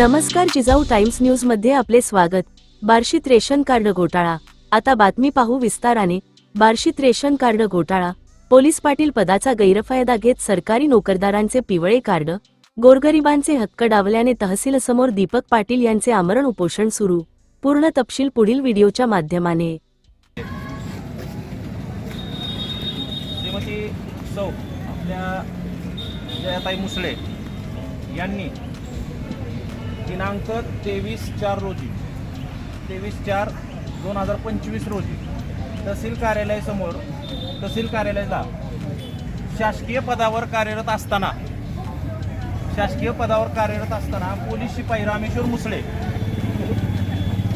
नमस्कार जिजाऊ टाइम्स न्यूजमध्ये आपले स्वागत. बार्शीत रेशन कार्ड घोटाळा. आता बातमी पाहू विस्ताराने. बार्शीत रेशन कार्ड घोटाळा. पोलीस पाटील पदाचा गैरफायदा घेत सरकारी नोकरदारांचे पिवळे कार्ड. गोरगरिबांचे हक्क डावल्याने तहसीलसमोर दीपक पाटील यांचे आमरण उपोषण सुरू. पूर्ण तपशील पुढील व्हिडिओच्या माध्यमाने. श्रीमती सौ आपल्या जयाताई मुसळे यांनी दिनांक तेवीस चार रोजी. तेवीस चार दोन हजार पंचवीस रोजी. तहसील कार्यालयासमोर तहसील कार्यालयाला शासकीय पदावर कार्यरत असताना शासकीय पदावर कार्यरत असताना पोलीस शिपाई रामेश्वर मुसळे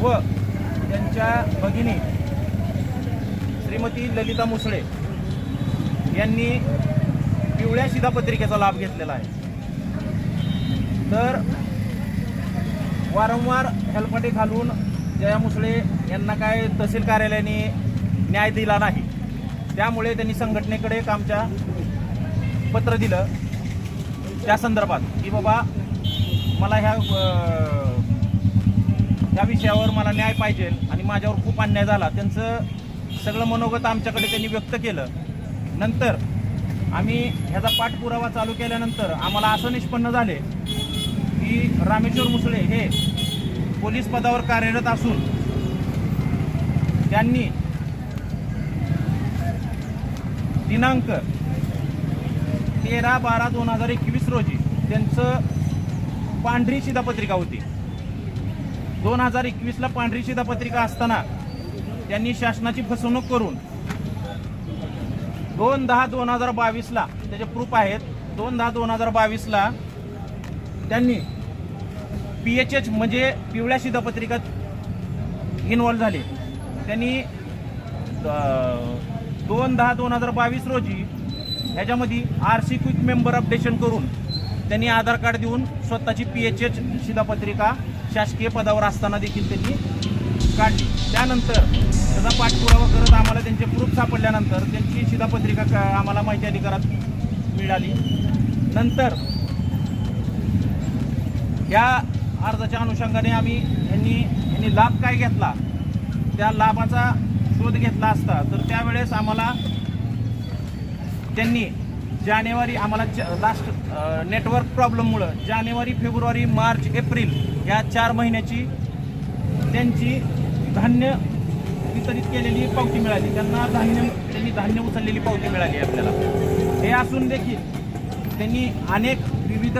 व त्यांच्या भगिनी श्रीमती ललिता मुसळे यांनी पिवळ्या शिधापत्रिकेचा लाभ घेतलेला आहे. तर वारंवार हेलपाटे घालून जया मुसळे यांना काय तहसील कार्यालयाने न्याय दिला नाही. त्यामुळे त्यांनी संघटनेकडे एक आमच्या पत्र दिलं. त्या संदर्भात की बाबा मला ह्या ह्या विषयावर मला न्याय पाहिजे आणि माझ्यावर खूप अन्याय झाला. त्यांचं सगळं मनोगत आमच्याकडे त्यांनी व्यक्त केलं. नंतर आम्ही ह्याचा पाठपुरावा चालू केल्यानंतर आम्हाला असं निष्पन्न झाले की रामेश्वर मुसळे हे पोलीस पदावर कार्यरत असून त्यांनी दिनांक तेरा बारा दोन हजार एकवीस रोजी त्यांचं पांढरी शिधापत्रिका होती. दोन हजार एकवीसला पांढरी शिधापत्रिका असताना त्यांनी शासनाची फसवणूक करून दोन दहा दोन हजार बावीसला त्याचे प्रूफ आहेत दोन दहा दोन हजार बावीसला त्यांनी पी एच एच म्हणजे पिवळ्या शिधापत्रिकात इन्व्हॉल्व झाले. त्यांनी दोन दहा दोन हजार बावीस रोजी ह्याच्यामध्ये R C quick member updation करून त्यांनी आधार कार्ड देऊन स्वतःची पी एच एच शिधापत्रिका शासकीय पदावर असताना देखील त्यांनी काढली. त्यानंतर त्याचा पाठपुरावा करत आम्हाला त्यांचे प्रूफ सापडल्यानंतर त्यांची शिधापत्रिका आम्हाला माहिती अधिकारात मिळाली. नंतर या अर्जाच्या अनुषंगाने आम्ही यांनी यांनी लाभ काय घेतला त्या लाभाचा शोध घेतला असता तर त्यावेळेस आम्हाला त्यांनी जानेवारी आम्हाला लास्ट नेटवर्क प्रॉब्लेममुळं जानेवारी फेब्रुवारी मार्च एप्रिल या चार महिन्याची त्यांची धान्य वितरित केलेली पावती मिळाली. त्यांना धान्य त्यांनी धान्य उचललेली पावती मिळाली आपल्याला. हे असून देखील त्यांनी अनेक विविध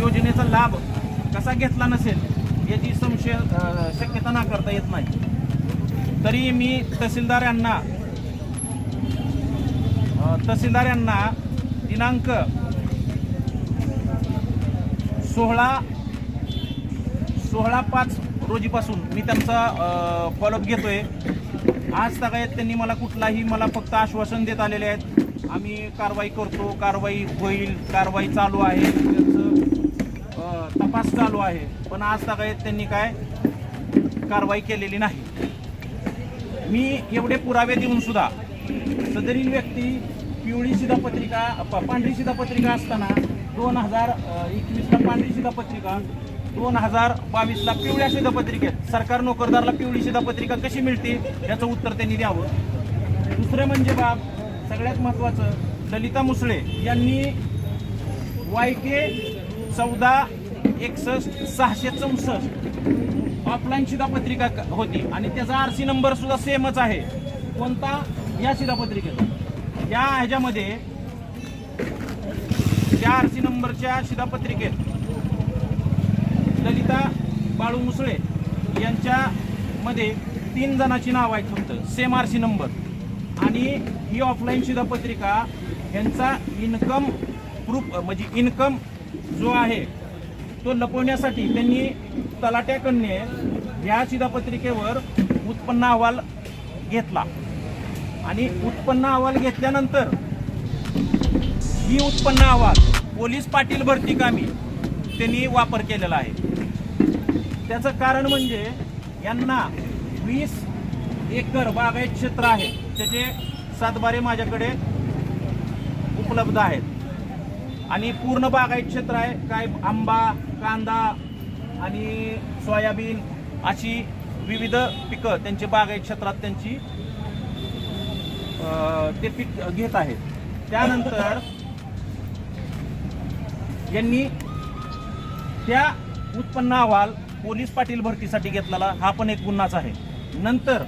योजनेचा लाभ कसा घेतला नसेल याची संशय शक्यता नाकारता येत नाही. तरी मी तहसीलदार यांना तहसीलदार यांना दिनांक सोळा सोळा पाच रोजीपासून मी त्यांचा फॉलोअप घेतोय. आज तगायत त्यांनी मला कुठलाही मला फक्त आश्वासन देत आलेले आहेत. आम्ही कारवाई करतो कारवाई होईल कारवाई चालू आहे. त्यांचं तपास चालू आहे पण आज सगळ्यात त्यांनी काय कारवाई केलेली नाही. मी एवढे पुरावे देऊन सुद्धा सदरील व्यक्ती पिवळी शिधापत्रिका प- पांढरी शिधापत्रिका असताना दोन हजार एकवीसला पांढरी शिधापत्रिका दोन हजार बावीसला पिवळ्या शिधापत्रिकेत सरकार नोकरदारला पिवळी शिधापत्रिका कशी मिळते याचं उत्तर त्यांनी द्यावं. दुसरं म्हणजे बाब सगळ्यात महत्त्वाचं ललिता मुसळे यांनी वाय के चौदा एकसष्ट सहाशे चौसष्ट. ऑफलाईन शिधापत्रिका क- होती. आणि त्याचा आर सी नंबर सुद्धा सेमच आहे. कोणता? या शिधापत्रिकेचा या ह्याच्यामध्ये त्या आर सी नंबरच्या शिधापत्रिकेत ललिता बाळू मुसळे यांच्यामध्ये तीन जणांची नाव आहेत फक्त. सेम आर सी नंबर आणि ही ऑफलाईन शिधापत्रिका यांचा इन्कम प्रूफ म्हणजे इन्कम जो आहे तो लपवण्यासाठी त्यांनी तलाट्याकडने या शिधापत्रिकेवर उत्पन्न अहवाल घेतला. आणि उत्पन्न अहवाल घेतल्यानंतर ही उत्पन्न अहवाल पोलीस पाटील भरती कामी त्यांनी वापर केलेला आहे. त्याचं कारण म्हणजे यांना वीस एकर बागायत क्षेत्र आहे. त्याचे सातबारे माझ्याकडे उपलब्ध आहेत. आणि पूर्ण बागायत क्षेत्र आहे. काय आंबा कांदा आणि सोयाबीन अशी विविध पिकं त्यांची बागायत क्षेत्रात त्यांची ते पीक घेत आहेत. त्यानंतर यांनी त्या उत्पन्न अहवाल पोलीस पाटील भरतीसाठी घेतलेला हा पण एक गुन्हाच आहे. नंतर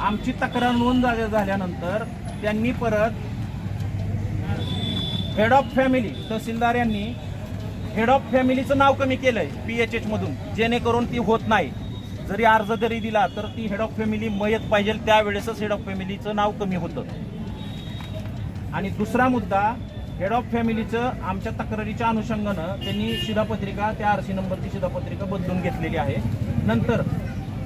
आमची तक्रार नोंद झाल्यानंतर त्यांनी परत हेड ऑफ फॅमिली तहसीलदार यांनी हेड ऑफ फॅमिलीचं नाव कमी केलं आहे पी एच एचमधून जेणेकरून ती होत नाही. जरी अर्ज जरी दिला तर ती हेड ऑफ फॅमिली मयत पाहिजे त्यावेळेसच हेड ऑफ फॅमिलीचं नाव कमी होतं. आणि दुसरा मुद्दा हेड ऑफ फॅमिलीचं आमच्या तक्रारीच्या अनुषंगानं त्यांनी शिधापत्रिका त्या आरसी नंबरची शिधापत्रिका बदलून घेतलेली आहे. नंतर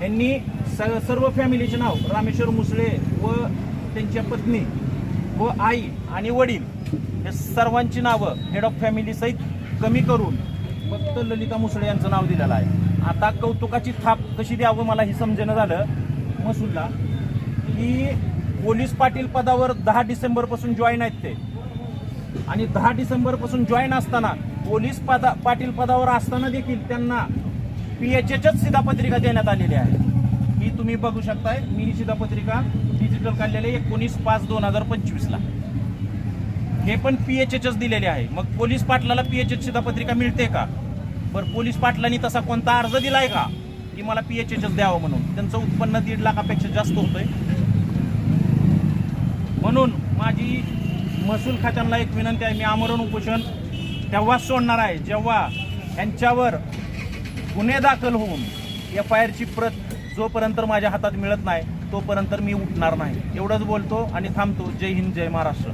यांनी स- सर्व फॅमिलीचे नाव रामेश्वर मुसळे व त्यांच्या पत्नी व आई आणि वडील हे सर्वांची नावं हेड ऑफ फॅमिली सहित कमी करून फक्त ललिता मुसळे यांचं नाव दिलेलं आहे. आता कौतुकाची थाप कशी द्यावं मला हे समजेनं झालं. महसूलला की पोलीस पाटील पदावर दहा डिसेंबरपासून जॉईन आहेत ते. आणि दहा डिसेंबरपासून जॉईन असताना पोलीस पदा पाटील पदावर असताना देखील त्यांना पी एच एचच शिधापत्रिका देण्यात आलेली आहे. ही तुम्ही बघू शकताय मी ही शिधापत्रिका डिजिटल काढलेली आहे एकोणीस पाच दोन हजार पंचवीसला. हे पण पी एच एचच दिलेले आहे. मग पोलीस पाटलाला पी एच एच शिधापत्रिका मिळते का? बरं पोलीस पाटलांनी तसा कोणता अर्ज दिलाय का? की मला पी एच एचच द्यावं म्हणून? त्यांचं उत्पन्न दीड लाखापेक्षा जास्त होतंय. म्हणून माझी महसूल खात्यांना एक विनंती आहे मी आमरण उपोषण तेव्हाच सोडणार आहे जेव्हा यांच्यावर गुन्हे दाखल होऊन एफ आय आरची प्रत जोपर्यंत माझ्या हातात मिळत नाही तोपर्यंत मी उठणार नाही. एवढंच बोलतो आणि थांबतो. जय हिंद जय महाराष्ट्र.